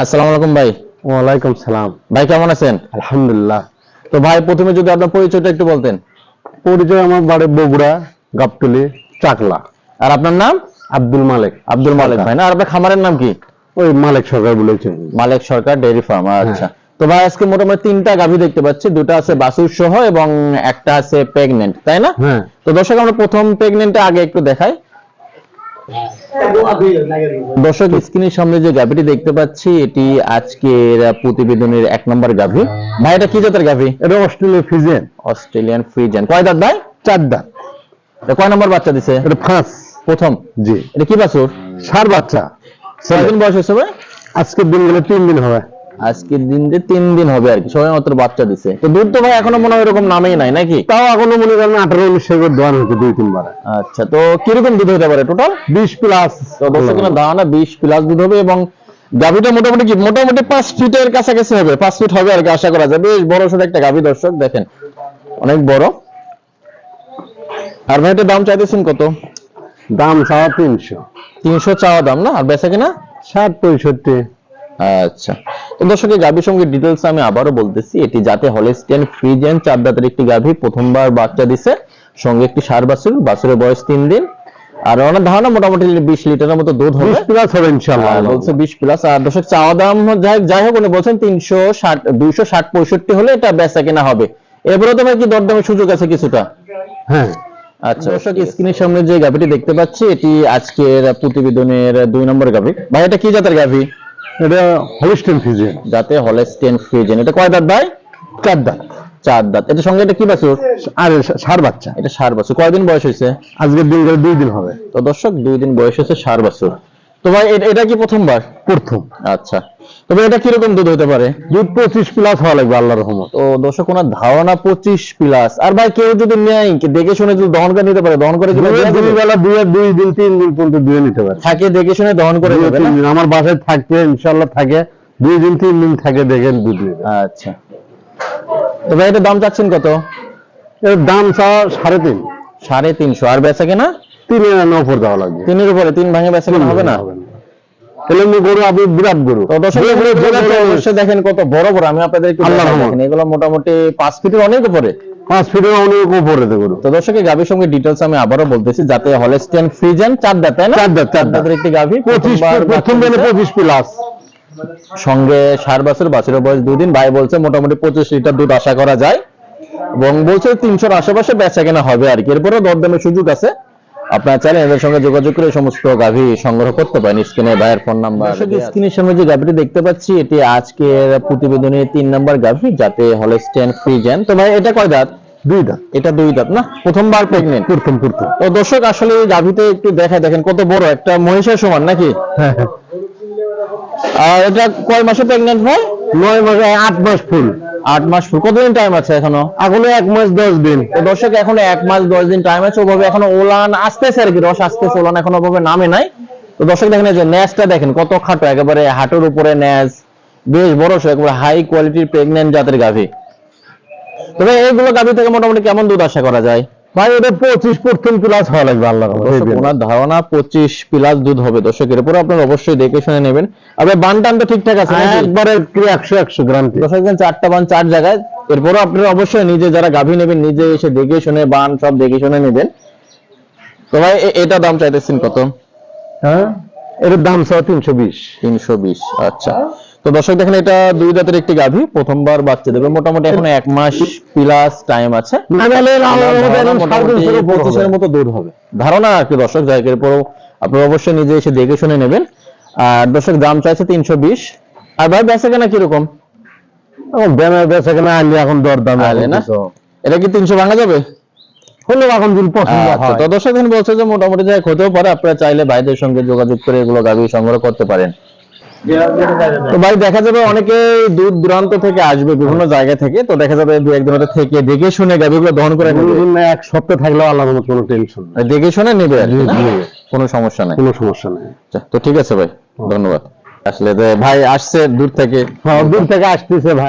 আসসালামু আলাইকুম ভাই। ওয়ালাইকুম সালাম। ভাই কেমন আছেন? আলহামদুলিল্লাহ। তো ভাই প্রথমে যদি আপনার পরিচয়টা একটু বলতেন। পরিচয় আমার বাড়ি বগুড়া চাকলা। আর আপনার নাম? আব্দুল মালিক। আব্দুল মালিক ভাই না? আর আপনার খামারের নাম কি? ওই মালিক সরকার বলেছেন। মালিক সরকার ডেয়ারি ফার্ম আচ্ছা। তো ভাই আজকে মোটামুটি তিনটা গাভী দেখতে পাচ্ছি। দুটো আছে বাসুর সহ এবং একটা আছে প্রেগনেন্ট তাই না? হ্যাঁ। তো দর্শক আমরা প্রথম প্রেগনেন্টটা আগে একটু দেখাই। দর্শক স্ক্রিনের সামনে যে গাভীটি দেখতে পাচ্ছি এটি আজকের প্রতিবেদনের এক নম্বর গাভী। ভাই এটা কি জাতের গাভী? এটা অস্ট্রেলিয়ান ফ্রিজেন অস্ট্রেলিয়ান ফ্রিজেন কয় দাঁত ভাই? চার দাঁত। এটা কয় নম্বর বাচ্চা দিছে? এটা ফাঁস। প্রথম। জি। এটা কি বাছুর? সার বাচ্চা। কয়দিন বয়স হয়েছে ভাই? আজকের দিন গেলে তিন দিন হবে। আজকের দিন দিয়ে তিন দিন হবে আর কি। সবাই মাত্র বাচ্চা দিছে। তো দুধ তো ভাই এখনও মনে হয় এরকম নামেই নাই নাকি? তাও এখনও মনে করেন আঠারো উনিশ করে হয়েছে দুই তিনবার। আচ্ছা তো কীরকম দুধ হতে পারে টোটাল বিশ প্লাস তো দর্শক কিনা ধারণা বিশ প্লাস দুধ হবে এবং গাভিটা মোটামুটি কি? মোটামুটি পাঁচ ফিটের কাছাকাছি হবে পাঁচ ফিট হবে আর কি আশা করা যায়। বেশ বড় সড়ো একটা গাভি দর্শক দেখেন। অনেক বড়। আর ভাই দাম চাইতেছেন কত? দাম চাওয়া তিনশো। তিনশো চাওয়া দাম না? আর বেচা কিনা? ষাট পঁয়ষট্টি। আচ্ছা। তো দর্শকের গাভীর সঙ্গে ডিটেলস আমি আবারও বলতেছি। এটি যাতে হলিস্টিয়ান ফ্রিজেন চার দাঁতের একটি গাভী প্রথমবার বাচ্চা দিছে। সঙ্গে একটি সার বাছুর বাছুরের বয়স তিন দিন। আর ওনার ধারণা মোটামুটি বিশ লিটারের মতো দুধ হবে। বিশ প্লাস হবে ইনশাল্লাহ বলছে বিশ প্লাস আর দর্শক চাওয়া দাম যাই যাই হোক উনি বলছেন তিনশো ষাট দুইশো ষাট পঁয়ষট্টি হলে এটা বেচা কেনা হবে। এবারে তোমার কি দরদামের সুযোগ আছে কিছুটা? হ্যাঁ। আচ্ছা দর্শক স্ক্রিনের সামনে যে গাভীটি দেখতে পাচ্ছি এটি আজকের প্রতিবেদনের দুই নম্বর গাভী। ভাই এটা কি জাতের গাভী? এটা হলিস্টেন ফিজেন যাতে হলেস্টিয়ান ফ্রিজেন এটা কয় দাঁত ভাই? চার দাঁত। চার দাঁত। এটা সঙ্গে এটা কি বাছুর? আর সার বাচ্চা। এটা সার বাছুর। কয়দিন বয়স হয়েছে? আজকে দিন গেলে দুই দিন হবে। তো দর্শক দুই দিন বয়স হয়েছে সার বাছুর। তো ভাই এটা কি প্রথমবার? প্রথম। আচ্ছা। তবে এটা কীরকম দুধ হতে পারে? দুধ পঁচিশ প্লাস হওয়া লাগবে আল্লাহ রহমত। তো দর্শক ওনার ধারণা পঁচিশ প্লাস আর ভাই কেউ যদি নেয় দেখে শুনে যদি দহন করে নিতে পারে দহন করে দুই বেলা দুই দুই দিন তিন দিন পর্যন্ত দুয়ে নিতে পারে। থাকে দেখে শুনে দহন করে আমার বাসায় থাকতে ইনশাল্লাহ থাকে। দুই দিন তিন দিন থাকে দেখেন দুধ আচ্ছা। তো ভাই এটার দাম চাচ্ছেন কত? এর দাম চাওয়া সাড়ে তিন। সাড়ে তিনশো। আর বেচা কেনা? তিন নফর দেওয়া লাগবে। তিনের উপরে তিন ভাঙে বেচা কেনা হবে না। গরু আপনি বিরাট গরু। অবশ্যই দেখেন কত বড় বড় আমি আপনাদের একটু। দেখেন এগুলো মোটামুটি পাঁচ ফিটের অনেক উপরে। পাঁচ ফিটের অনেক উপরে তো গরু তো দর্শকের গাভীর সঙ্গে ডিটেলস আমি আবারও বলতেছি যাতে হলেস্টিয়ান ফ্রিজেন চার দাঁত তাই না? চার দাঁত, চার দাঁতের একটি গাভী পঁচিশ প্রথম দিনে পঁচিশ প্লাস সঙ্গে ষাট বছর বাছুরের বয়স দুই দিন ভাই বলছে মোটামুটি পঁচিশ লিটার দুধ আশা করা যায়। এবং বলছে তিনশোর আশেপাশে বেচা কেনা হবে আর কি। এরপরে দরদামের সুযোগ আছে। আপনারা চাইলে এদের সঙ্গে যোগাযোগ করে সমস্ত গাভী সংগ্রহ করতে পারেন। স্ক্রিনে ভাইয়ের ফোন নাম্বার স্ক্রিনের সামনে যে গাভীটি দেখতে পাচ্ছি এটি আজকের প্রতিবেদনের তিন নাম্বার গাভী যাতে হলেস্টেন ফ্রিজেন তো ভাই এটা কয় দাঁত? দুই দাঁত। এটা দুই দাঁত না? প্রথমবার প্রেগনেন্ট প্রথম প্রথম। তো দর্শক আসলে এই গাভীতে একটু দেখায় দেখেন কত বড় একটা মহিষের সমান নাকি? হ্যাঁ, হ্যাঁ। আর এটা কয় মাসে প্রেগনেন্ট ভাই নয় মাসে আট মাস ফুল। আট মাস কতদিন টাইম আছে এখনও? এখনও এক মাস দশ দিন। দর্শক এখনও এক মাস দশ দিন টাইম আছে ওভাবে এখনও ওলান আসতেছে আর কি রস আসতেছে ওলান এখনও ওভাবে নামে নাই। তো দর্শক দেখেন এই যে ন্যাসটা দেখেন কত খাটো একেবারে হাটের উপরে ন্যাস বেশ বড় একেবারে হাই কোয়ালিটির প্রেগনেন্ট জাতের গাভী। তবে এইগুলো গাভী থেকে মোটামুটি কেমন দুধ আশা করা যায়? ভাই ওটা পঁচিশ প্রথম প্লাস হওয়া লাগবে আল্লাহ ওনার ধারণা পঁচিশ প্লাস দুধ হবে দর্শকের উপর আপনারা অবশ্যই দেখে শুনে নেবেন। আবার বান টান তো ঠিকঠাক আছে একবারে একশো একশো গ্রাম দর্শক চারটা বান চার জায়গায়। এরপরও আপনারা অবশ্যই নিজে যারা গাভী নেবেন নিজে এসে দেখে শুনে বান সব দেখে শুনে নেবেন। তো ভাই এটা দাম চাইতেছেন কত? হ্যাঁ? এটার দাম চাওয়া তিনশো বিশ। তিনশো বিশ আচ্ছা। তো দর্শক দেখেন এটা দুই দাঁতের একটি গাভী প্রথমবার বাচ্চা দেবে। মোটামুটি এখন এক মাস প্লাস টাইম আছে। ধারণা পঁচিশের মতো দুধ হবে। ধারণা আর কি দর্শক? যাই এরপরও আপনারা অবশ্যই নিজে এসে দেখে শুনে নেবেন। আর দর্শক দাম চাইছে তিনশো বিশ। আর ভাই বেচা কেনা কীরকম? বেচা কেনা আনলে এখন দর দাম আনলে না? এটা কি তিনশো ভাঙা যাবে? হলে এখন পছন্দ তো দর্শক বলছে যে মোটামুটি যাই হতেও পারে। আপনারা চাইলে ভাইদের সঙ্গে যোগাযোগ করে এগুলো গাভী সংগ্রহ করতে পারেন। তো ভাই দেখা যাবে অনেকে দূর দূরান্ত থেকে আসবে বিভিন্ন জায়গা থেকে। তো দেখা যাবে দু একদিন থেকে দেখে শুনে গাভীগুলো দহন করে এক সপ্তাহ থাকলেও আল্লাহর মতো কোনো টেনশন দেখে শুনে নেবে। কোনো সমস্যা নেই। কোনো সমস্যা নেই। আচ্ছা, তো ঠিক আছে ভাই ধন্যবাদ। আসলে ভাই আসছে দূর থেকে। হ্যাঁ, দূর থেকে আসতেছে ভাই।